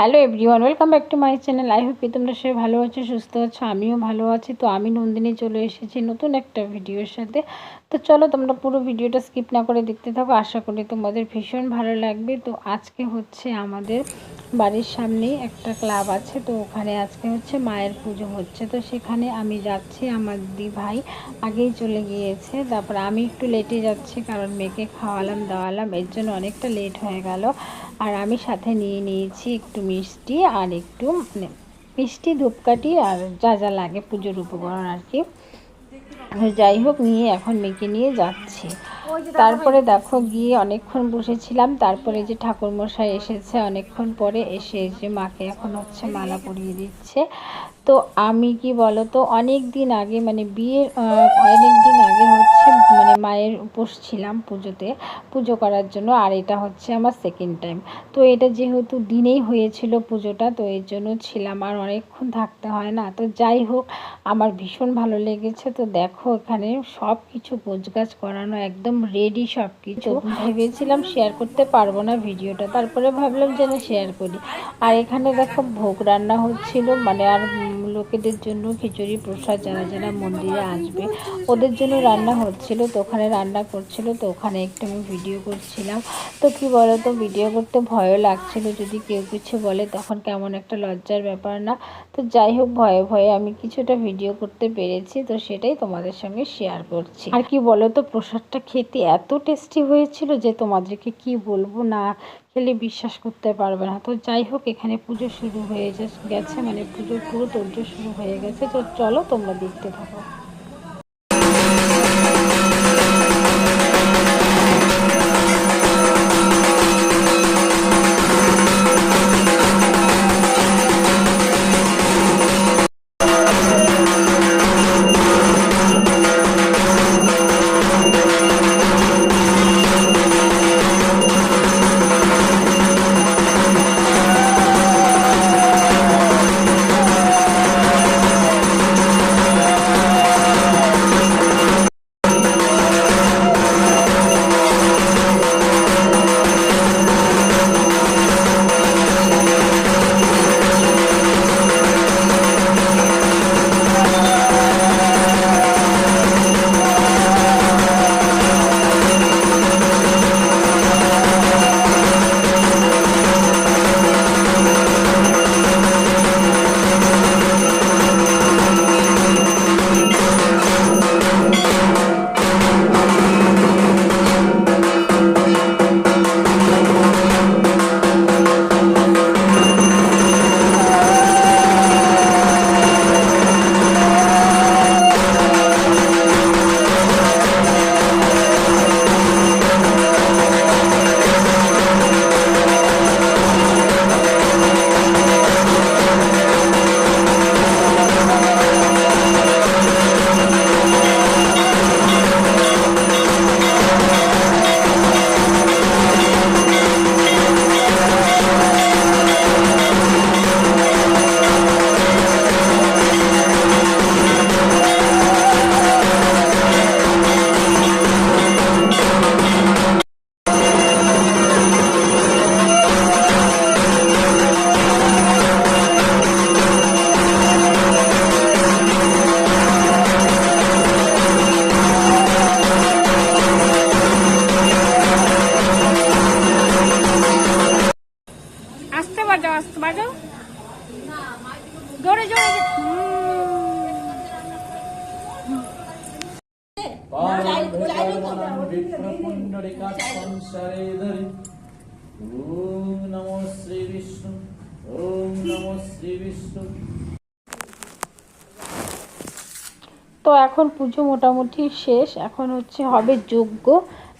Hello everyone welcome back to my channel I hope তোমরা সবাই ভালো আছো, সুস্থ আছো, আমিও ভালো আছি। তো আমি নন্দিনী চলে এসেছি নতুন একটা ভিডিওর সাথে। তো চলো তোমরা পুরো ভিডিওটা স্কিপ না করে দেখতে থাকো, আশা করি তোমাদের ভীষণ ভালো লাগবে। তো আজকে হচ্ছে আমাদের বাড়ির সামনেই একটা ক্লাব আছে, তো ওখানে আজকে হচ্ছে মায়ের পুজো হচ্ছে। তো সেখানে আমি যাচ্ছি, আমার দি ভাই আগেই চলে গিয়েছে, তারপর আমি একটু লেটে যাচ্ছি কারণ মেয়েকে খাওয়ালাম, দাওয়ালাম, এর জন্য অনেকটা লেট হয়ে গেল। আর আমি সাথে নিয়ে নিয়েছি একটু মিষ্টি আর একটু মানে মিষ্টি ধূপকাঠি আর যা যা লাগে পুজোর উপকরণ আর কি। যাই হোক নিয়ে এখন মেয়েকে নিয়ে যাচ্ছি। তারপরে দেখো গিয়ে অনেকক্ষণ বসেছিলাম তারপরে যে ঠাকুরমশাই এসেছে অনেকক্ষণ পরে এসে যে মাকে এখন হচ্ছে মালা পরিয়ে দিচ্ছে। তো আমি কি বলো তো অনেক দিন আগে মানে বিয়ের অনেক দিন আগে হচ্ছে মানে মায়ের উপোস ছিলাম পুজোতে পুজো করার জন্য আর এটা হচ্ছে আমার সেকেন্ড টাইম তো এটা যেহেতু দিনেই হয়েছিল পুজোটা তো এর জন্য ছিলাম আর অনেকক্ষণ থাকতে হয় না। তো যাই হোক আমার ভীষণ ভালো লেগেছে। তো দেখো এখানে সব কিছু গোছগাছ করানো একদম রেডি সব কিছু ভেবেছিলাম শেয়ার করতে পারব না ভিডিওটা তারপরে ভাবলাম যেন শেয়ার করি। আর এখানে দেখো ভোগ রান্না হচ্ছিল মানে আর mesmo. লোকেদের জন্য খিচুড়ি, প্রসাদ, যারা যারা মন্দিরে আসবে, ওদের জন্য রান্না হচ্ছিল, তো ওখানে রান্না করছিল, তো ওখানে একটু আমি ভিডিও করছিলাম। তো কি বলো তো ভিডিও করতে ভয়ও লাগছিল, যদি কেউ কিছু বলে তখন কেমন একটা লজ্জার ব্যাপার না? তো যাই হোক, ভয়ে ভয়ে আমি কিছুটা ভিডিও করতে পেরেছি, তো সেটাই তোমাদের সঙ্গে শেয়ার করছি। আর কি বলো তো প্রসাদটা খেতে এত টেস্টি হয়েছিল যে তোমাদেরকে কি বলব না, খেলে বিশ্বাস করতে পারবে না। তো যাই হোক, এখানে পুজো শুরু হয়ে গেছে মানে পুজোর পুরো তোর্য শুরু হয়ে গেছে। তো চলো তোমরা দেখতে থাকো। বাজাও জোরে জোরে। তো এখন পুজো মোটামুটি শেষ। এখন হচ্ছে হবে যজ্ঞ।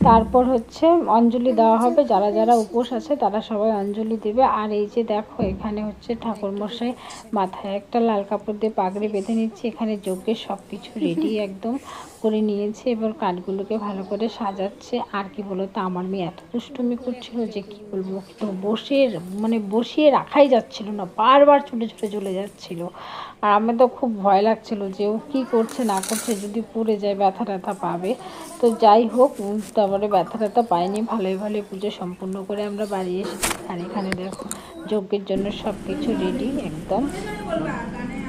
তারপর হচ্ছে অঞ্জলি দেওয়া হবে, যারা যারা উপোস আছে তারা সবাই অঞ্জলি দেবে। আর এই যে দেখো, এখানে হচ্ছে ঠাকুরমশাই মাথায় একটা লাল কাপড় দিয়ে পাগড়ি বেঁধে নিচ্ছে, এখানে যজ্ঞের সব কিছু রেডি একদম। করে নিয়েছে এবার কাঠগুলোকে ভালো করে সাজাচ্ছে। আর কি বলো তো আমার মেয়ে এত দুষ্টুমি করছিল যে কি বলব তো বসে মানে বসিয়ে রাখাই যাচ্ছিল না বারবার ছুটে ছুটে চলে যাচ্ছিল। আর আমার তো খুব ভয় লাগছিল যে ও কী করছে না করছে যদি পড়ে যায় ব্যথা ট্যাথা পাবে। তো যাই হোক তারপরে ব্যথা ট্যাথা পাইনি ভালোই ভালোই পুজো সম্পূর্ণ করে আমরা বাড়ি এসেছি। আর এখানে দেখো যজ্ঞের জন্য সব কিছু রেডি একদম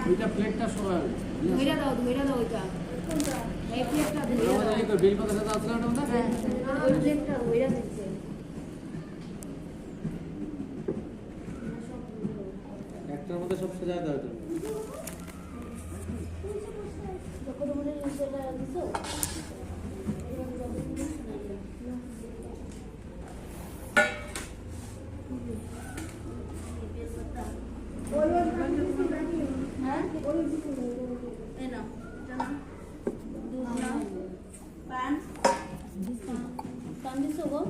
ওইটা প্লেটটা সবাই। ধইরা দাও ধইরা দাও একটার মধ্যে সব সাজায় দাও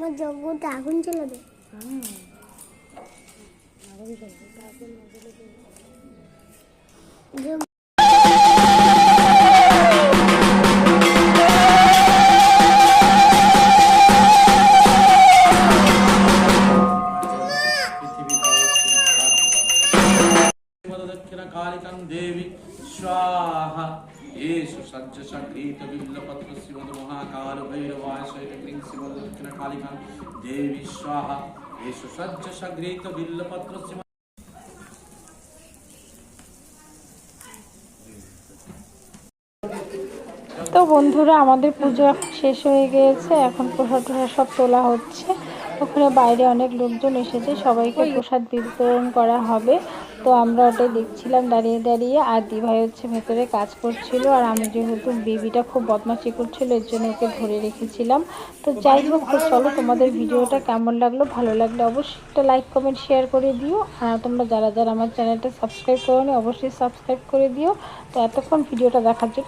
আমার যজ্ঞটা আগুন জ্বালাবে যজ্ঞ- दक्षिण कालिकं देवी स्वाहा येषु सज्ज सङ्गीत बिल्लपत्र श्रीमद् महाकाल भैरवाय शैलक्लीं श्रीमद् दक्षिण कालिकं देवी स्वाहा येषु सज्ज सङ्गीत बिल्लपत्र श्रीमद् তো বন্ধুরা আমাদের পুজো এখন শেষ হয়ে গিয়েছে এখন প্রসাদ টোসাদ সব তোলা হচ্ছে ওখানে বাইরে অনেক লোকজন এসেছে সবাইকে প্রসাদ বিতরণ করা হবে তো আমরা ওটাই দেখছিলাম, দাঁড়িয়ে দাঁড়িয়ে। আর দিভাই হচ্ছে ভেতরে কাজ করছিল, আর আমি যেহেতু বেবিটা খুব বদমাশি করছিল, এর জন্য ওকে ধরে রেখেছিলাম। তো যাই হোক, তো চলো, তোমাদের ভিডিওটা কেমন লাগল, ভালো লাগলে অবশ্যই একটা লাইক কমেন্ট শেয়ার করে দিও। আর তোমরা যারা যারা আমার চ্যানেলটা সাবস্ক্রাইব করো অবশ্যই সাবস্ক্রাইব করে দিও। তো এতক্ষণ ভিডিওটা দেখার জন্য